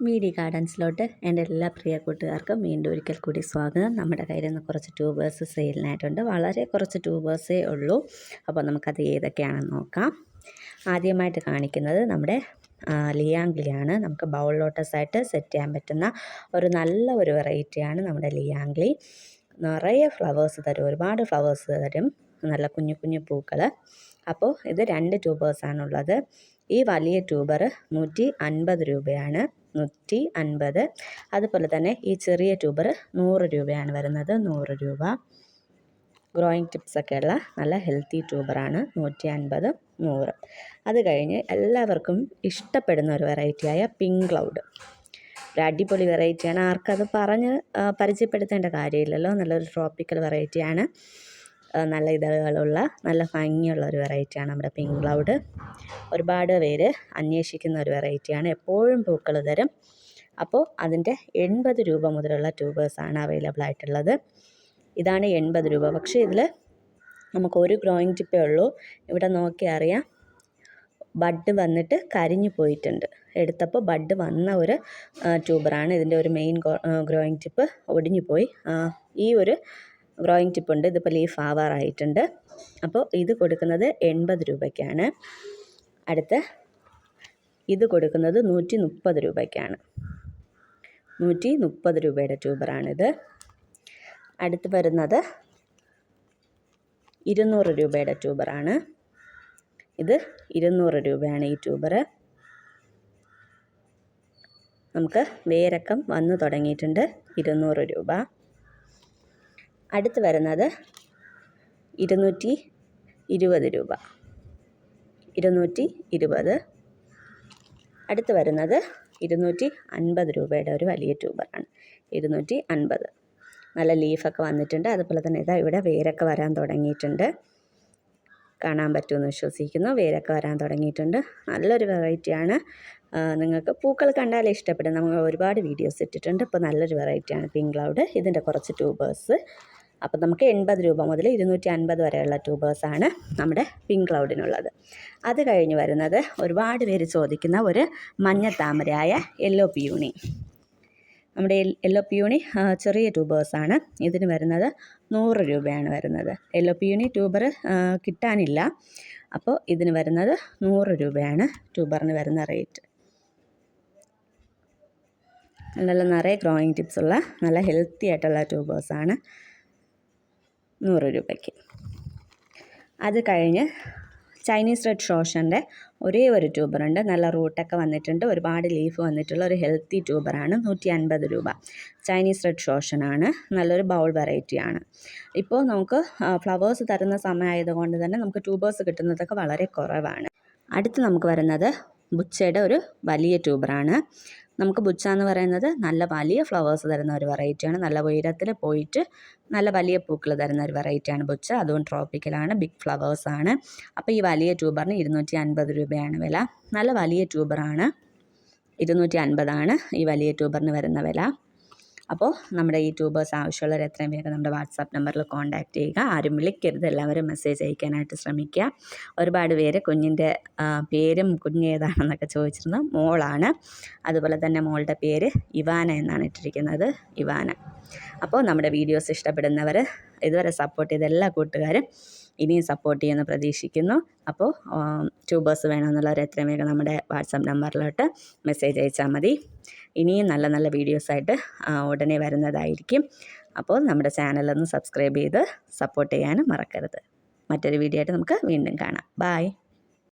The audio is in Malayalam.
മീഡി ഗാർഡൻസിലോട്ട് എന്റെ എല്ലാ പ്രിയ കൂട്ടുകാർക്കും വീണ്ടും ഒരിക്കൽ കൂടി സ്വാഗതം. നമ്മുടെ കയ്യിൽ നിന്ന് കുറച്ച് ട്യൂബേഴ്സ് സെയിലിനായിട്ടുണ്ട്. വളരെ കുറച്ച് ട്യൂബേഴ്സേ ഉള്ളൂ. അപ്പോൾ നമുക്കത് ഏതൊക്കെയാണെന്ന് നോക്കാം. ആദ്യമായിട്ട് കാണിക്കുന്നത് നമ്മുടെ ലിയാംഗ്ലിയാണ്. നമുക്ക് ബൗൾ ലോട്ടസായിട്ട് സെറ്റ് ചെയ്യാൻ പറ്റുന്ന ഒരു നല്ല ഒരു വെറൈറ്റിയാണ് നമ്മുടെ ലിയാംഗ്ലി. നിറയെ ഫ്ലവേഴ്സ് തരും. ഒരുപാട് ഫ്ലവേഴ്സ് തരും. നല്ല കുഞ്ഞു കുഞ്ഞു പൂക്കൾ. അപ്പോൾ ഇത് രണ്ട് ട്യൂബേഴ്സാണുള്ളത്. ഈ വലിയ ട്യൂബർ നൂറ്റി അൻപത് രൂപയാണ്. നൂറ്റി അൻപത് അതുപോലെ തന്നെ ഈ ചെറിയ ട്യൂബർ നൂറ് രൂപയാണ് വരുന്നത്. നൂറ് രൂപ. ഗ്രോയിങ് ടിപ്സൊക്കെയുള്ള നല്ല ഹെൽത്തി ട്യൂബറാണ് നൂറ്റി അൻപത് നൂറ്. അത് കഴിഞ്ഞ് എല്ലാവർക്കും ഇഷ്ടപ്പെടുന്ന ഒരു വെറൈറ്റിയായ പിങ്ക് ക്ലൗഡ് ഒരു അടിപൊളി വെറൈറ്റിയാണ് ആർക്കത് പറഞ്ഞ് പരിചയപ്പെടുത്തേണ്ട കാര്യമില്ലല്ലോ. നല്ലൊരു ട്രോപ്പിക്കൽ വെറൈറ്റിയാണ് നല്ല ഇതളുകളുള്ള നല്ല ഭംഗിയുള്ള ഒരു വെറൈറ്റിയാണ് നമ്മുടെ പിങ്ക് ക്ലൗഡ് ഒരുപാട് പേര് അന്വേഷിക്കുന്ന ഒരു വെറൈറ്റിയാണ് എപ്പോഴും പൂക്കൾ തരും. അപ്പോൾ അതിന്റെ എൺപത് രൂപ മുതലുള്ള ട്യൂബേഴ്സാണ് അവൈലബിൾ ആയിട്ടുള്ളത്. ഇതാണ് എൺപത് രൂപ. പക്ഷേ ഇതിൽ നമുക്ക് ഒരു ഗ്രോയിങ് ടിപ്പേ ഉള്ളൂ. ഇവിടെ നോക്കി അറിയാം. ബഡ് വന്നിട്ട് കരിഞ്ഞു പോയിട്ടുണ്ട്. എടുത്തപ്പോൾ ബഡ് വന്ന ഒരു ട്യൂബറാണ് ഇതിന്റെ ഒരു മെയിൻ ഗ്രോയിങ് ടിപ്പ് ഒടിഞ്ഞു പോയി. ഈ ഒരു ഗ്രോയിങ് ടിപ്പുണ്ട് ഇതിപ്പോൾ ലീഫ് ആവാറായിട്ടുണ്ട്. അപ്പോൾ ഇത് കൊടുക്കുന്നത് എൺപത് രൂപയ്ക്കാണ്. അടുത്ത് ഇത് കൊടുക്കുന്നത് നൂറ്റി മുപ്പത് രൂപയ്ക്കാണ്. നൂറ്റി മുപ്പത് രൂപയുടെ ട്യൂബറാണിത്. അടുത്ത് വരുന്നത് ഇരുന്നൂറ് രൂപയുടെ ട്യൂബറാണ്. ഇത് ഇരുന്നൂറ് രൂപയാണ് ഈ ട്യൂബർ നമുക്ക് വേരക്കം വന്നു തുടങ്ങിയിട്ടുണ്ട്. ഇരുന്നൂറ് രൂപ. അടുത്ത് വരുന്നത് ഇരുന്നൂറ്റി ഇരുപത് രൂപ. ഇരുന്നൂറ്റി ഇരുപത്. അടുത്ത് വരുന്നത് ഇരുന്നൂറ്റി അൻപത് രൂപയുടെ ഒരു വലിയ ട്യൂബറാണ്. ഇരുന്നൂറ്റി അൻപത്. നല്ല ലീഫൊക്കെ വന്നിട്ടുണ്ട്. അതുപോലെ തന്നെ ഇതാ ഇവിടെ വേരൊക്കെ വരാൻ തുടങ്ങിയിട്ടുണ്ട്. കാണാൻ പറ്റുമെന്ന് വിശ്വസിക്കുന്നു. വേരൊക്കെ വരാൻ തുടങ്ങിയിട്ടുണ്ട്. നല്ലൊരു വെറൈറ്റിയാണ്. നിങ്ങൾക്ക് പൂക്കൾ കണ്ടാലേ ഇഷ്ടപ്പെടും. നമ്മൾ ഒരുപാട് വീഡിയോസ് ഇട്ടിട്ടുണ്ട്. ഇപ്പോൾ നല്ലൊരു വെറൈറ്റിയാണ് പിങ്ക് ക്ലൗഡ്. ഇതിന്റെ കുറച്ച് ട്യൂബേഴ്സ്. അപ്പോൾ നമുക്ക് എൺപത് രൂപ മുതൽ ഇരുന്നൂറ്റി അൻപത് വരെയുള്ള ട്യൂബേഴ്സാണ് നമ്മുടെ പിങ്ക് ക്ലൗഡിനുള്ളത് അത് കഴിഞ്ഞ് വരുന്നത് ഒരുപാട് പേര് ചോദിക്കുന്ന ഒരു മഞ്ഞ താമരയായ യെല്ലോ പിയൂണി നമ്മുടെ യെല്ലോ പിയൂണി ചെറിയ ട്യൂബേഴ്സാണ് ഇതിന് വരുന്നത് നൂറ് രൂപയാണ് വരുന്നത്. യെല്ലോ പിയൂണി ട്യൂബർ കിട്ടാനില്ല. അപ്പോൾ ഇതിന് വരുന്നത് നൂറ് രൂപയാണ് ട്യൂബറിന് വരുന്ന റേറ്റ് നല്ല നിറയെ ഗ്രോയിങ് ടിപ്സ് ഉള്ള നല്ല ഹെൽത്തി ആയിട്ടുള്ള ട്യൂബേഴ്സാണ് നൂറ് രൂപയ്ക്ക്. അത് കഴിഞ്ഞ് ചൈനീസ് റെഡ് ഷോഷന്റെ ഒരേ ഒരു ട്യൂബറുണ്ട്. നല്ല റൂട്ടൊക്കെ വന്നിട്ടുണ്ട്. ഒരുപാട് ലീഫ് വന്നിട്ടുള്ള ഒരു ഹെൽത്തി ട്യൂബറാണ്. നൂറ്റി അൻപത് രൂപ. ചൈനീസ് റെഡ് ഷോഷനാണ് നല്ലൊരു ബൗൾ വെറൈറ്റിയാണ്. ഇപ്പോൾ നമുക്ക് ഫ്ലവേഴ്സ് തരുന്ന സമയമായതുകൊണ്ട് തന്നെ നമുക്ക് ട്യൂബേഴ്സ് കിട്ടുന്നതൊക്കെ വളരെ കുറവാണ്. അടുത്ത് നമുക്ക് വരുന്നത് ബുച്ചയുടെ ഒരു വലിയ ട്യൂബറാണ്. നമുക്ക് ബുച്ച എന്ന് പറയുന്നത് നല്ല വലിയ ഫ്ലവേഴ്സ് തരുന്ന ഒരു വെറൈറ്റിയാണ് നല്ല ഉയരത്തിൽ പോയിട്ട് നല്ല വലിയ പൂക്കൾ തരുന്ന ഒരു വെറൈറ്റിയാണ് ബുച്ച. അതുകൊണ്ട് ട്രോപ്പിക്കലാണ് ബിഗ് ഫ്ലവേഴ്സാണ് അപ്പോൾ ഈ വലിയ ട്യൂബറിന് ഇരുന്നൂറ്റി അൻപത് രൂപയാണ് വില. നല്ല വലിയ ട്യൂബറാണ് ഇരുന്നൂറ്റി അൻപതാണ് ഈ വലിയ ട്യൂബറിന് വരുന്ന വില. അപ്പോൾ നമ്മുടെ യൂട്യൂബേഴ്സ് ട്യൂബേഴ്സ് ആവശ്യമുള്ളവർ എത്രയും വേഗം നമ്മുടെ വാട്സാപ്പ് നമ്പറിൽ കോൺടാക്റ്റ് ചെയ്യുക. ആരും വിളിക്കരുത്. എല്ലാവരും മെസ്സേജ് അയക്കാനായിട്ട് ശ്രമിക്കുക. ഒരുപാട് പേര് കുഞ്ഞിന്റെ പേരും കുഞ്ഞ് ഏതാണെന്നൊക്കെ ചോദിച്ചിരുന്നു മോളാണ്. അതുപോലെ തന്നെ മോളുടെ പേര് ഇവാന എന്നാണ് ഇട്ടിരിക്കുന്നത്. ഇവാന. അപ്പോൾ നമ്മുടെ വീഡിയോസ് ഇഷ്ടപ്പെടുന്നവർ ഇതുവരെ സപ്പോർട്ട് ചെയ്ത എല്ലാ കൂട്ടുകാരും ഇനിയും സപ്പോർട്ട് ചെയ്യുമെന്ന് പ്രതീക്ഷിക്കുന്നു. അപ്പോൾ ട്യൂബേഴ്സ് വേണമെന്നുള്ളവർ എത്രയും വേഗം നമ്മുടെ വാട്സാപ്പ് നമ്പറിലോട്ട് മെസ്സേജ് അയച്ചാൽ മതി. ഇനിയും നല്ല നല്ല വീഡിയോസായിട്ട് ഉടനെ വരുന്നതായിരിക്കും. അപ്പോൾ നമ്മുടെ ചാനലൊന്ന് സബ്സ്ക്രൈബ് ചെയ്ത് സപ്പോർട്ട് ചെയ്യാനും മറക്കരുത്. മറ്റൊരു വീഡിയോ ആയിട്ട് നമുക്ക് വീണ്ടും കാണാം. ബായ്